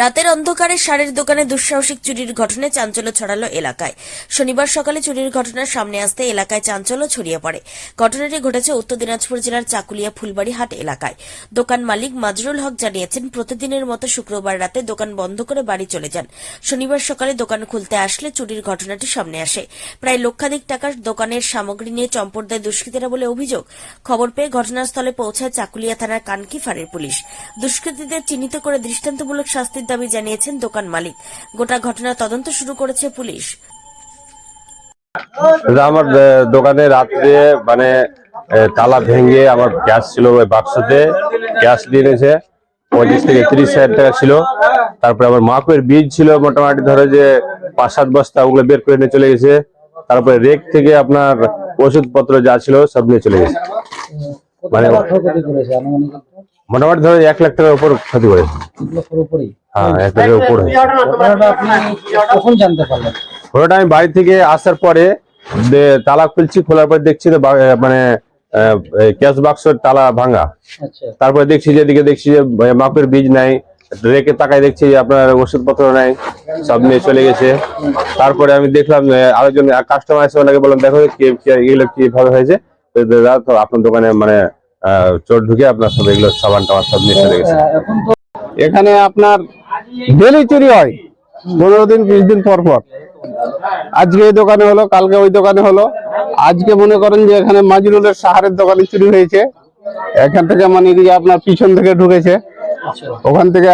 রাতের অন্ধকারে সারের দোকানে দুঃসাহসিক চুরির ঘটনায় চাঞ্চল্য ছড়ালো এলাকায়। শনিবার সকালে চুরির ঘটনার সামনে আসতে এলাকায় চাঞ্চল্য ছড়িয়ে পড়ে। ঘটনাটি ঘটেছে উত্তর দিনাজপুর জেলার চাকুলিয়া ফুলবাড়ি হাট এলাকায়। দোকান মালিক মাজরুল হক জানিয়েছেন, প্রতিদিনের মতো শুক্রবার রাতে দোকান বন্ধ করে বাড়ি চলে যান। শনিবার সকালে দোকান খুলতে আসলে চুরির ঘটনাটি সামনে আসে। প্রায় লক্ষাধিক টাকার দোকানের সামগ্রী নিয়ে চম্পট দেয় দুষ্কৃতীরা বলে অভিযোগ, খবর পেয়ে ঘটনাস্থলে পৌঁছায় চাকুলিয়া থানার কানকি ফাঁড়ির পুলিশ। দুষ্কৃতীদের চিহ্নিত করে দৃষ্টান্তমূলক শাস্তির দাবি জানিয়েছেন দোকান মালিক। গোটা ঘটনা তদন্ত শুরু করেছে পুলিশ। আমার দোকানে রাত্রে মানে তালা ভেঙে আমার গ্যাস ছিল ওই বাক্সতে। গ্যাস দিয়ে নিয়েছে পঁচিশ থেকে তিরিশ হাজার টাকা ছিল। তারপরে আমার মাপের বীজ ছিল মোটামুটি ধরো যে পাঁচ সাত বস্তা ওগুলো বের করে নিয়ে চলে গেছে। তারপরে রেক থেকে আপনার ওষুধপত্র যা ছিল সব নিয়ে চলে গেছে। মানে মোটামুটি ধরো এক লাখ টাকার উপর ক্ষতি করে হ্যাঁ এক লাখের উপর হয়েছে। ঘটনাটা আপনি কখন জানতে পারলেন? ওটা আমি বাড়ি থেকে আসার পরে তালা খুলছি খোলার পর দেখছি বা- মানে ক্যাশ বাক্সের তালা ভাঙা। আচ্ছা। তারপরে দেখছি যে এদিকে দেখছি যে মাপের বীজ নাই। রেখে তাকায় দেখছি যে আপনার ওষুধপত্র নাই সব নিয়ে চলে গেছে। তারপরে আমি দেখলাম আরেকজন কাস্টমার এসে ওনাকে বললাম দেখো কি- কি- এগুলো কীভাবে হয়েছে? দাদা আপনার দোকানে মানে চোর ঢুকে আপনার সব এগুলো সাবান টাবান সব নিয়ে চলে গেছে। এখন আপনার ডেলি চুরি হয়, পনেরো দিন, বিশ দিন পর পর। আজকে এই দোকানে হলো, কালকে ওই দোকানে হলো। আজকে মনে করেন যে এখানে মাজরুলের সাহারের দোকানে চুরি হয়েছে। এখান থেকে মানে কি আপনার পিছন থেকে ঢুকেছে। ওখান থেকে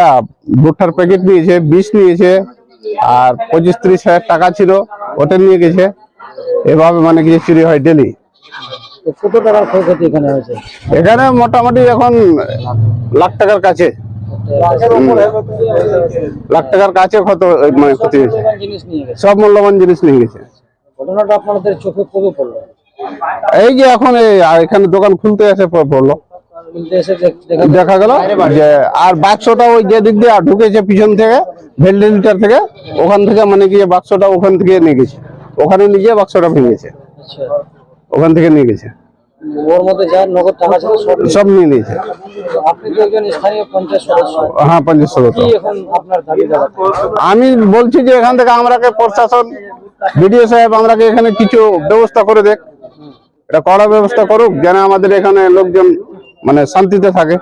ভুট্টার প্যাকেট নিয়েছে, বিষ নিয়েছে, আর পঁচিশ ত্রিশ হাজার টাকা ছিল, ওটা নিয়ে গেছে। এভাবে মানে কি চুরি হয় ডেলি কত টাকার ক্ষয়ক্ষতি এখানে হয়েছে? এখানে মোটামুটি এখন লাখ টাকার কাছে। লাখ টাকার কাছে কত মানে ক্ষতি হয়েছে। সব মূল্যবান জিনিস নিয়ে গেছে। ঘটনাটা আপনাদের চোখে কবে পড়ল? এই যে এখন এখানে দোকান খুলতে এসে পড়ল। দেখা গেল। যে আর বাক্সটা ওই যে দিক দিয়ে ঢুকেছে পিছন থেকে ভেন্টিলেটার থেকে ওখান থেকে মানে কি বাক্সটা ওখান থেকে নিয়ে গেছে। ওখানে নিয়ে গিয়ে বাক্সটা ভেঙেছে। আচ্ছা। ওখান থেকে নিয়ে গেছে। ওর মধ্যে যা নগদ টাকা ছিল সব নিয়ে নিয়েছে। আপনি তো একজন স্থানীয় পঞ্চায়েত সদস্য। হ্যাঁ পঞ্চাশ সদস্য। এখন আপনার দাবি আমি বলছি যে এখান থেকে আমরাকে প্রশাসন বিডিও সাহেব আমরাকে এখানে কিছু ব্যবস্থা করে দেখ এটা কড়া ব্যবস্থা করুক যেন আমাদের এখানে লোকজন মানে শান্তিতে থাকে।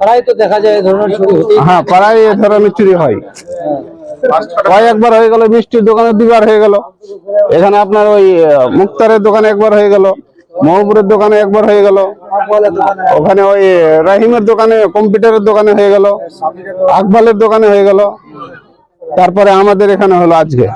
প্রায় তো দেখা যায় এই ধরনের চুরি হ্যাঁ পাড়ায় এ ধরনের চুরি হয়। কয়েকবার হয়ে গেল, মিষ্টির দোকানে দুবার হয়ে গেল। এখানে আপনার ওই মুক্তারের দোকানে একবার হয়ে গেল, মহপুরের দোকানে একবার হয়ে গেল, ওখানে ওই রাহিমের দোকানে, কম্পিউটারের দোকানে হয়ে গেল, আকবালের দোকানে হয়ে গেল। তারপরে আমাদের এখানে হলো আজকে।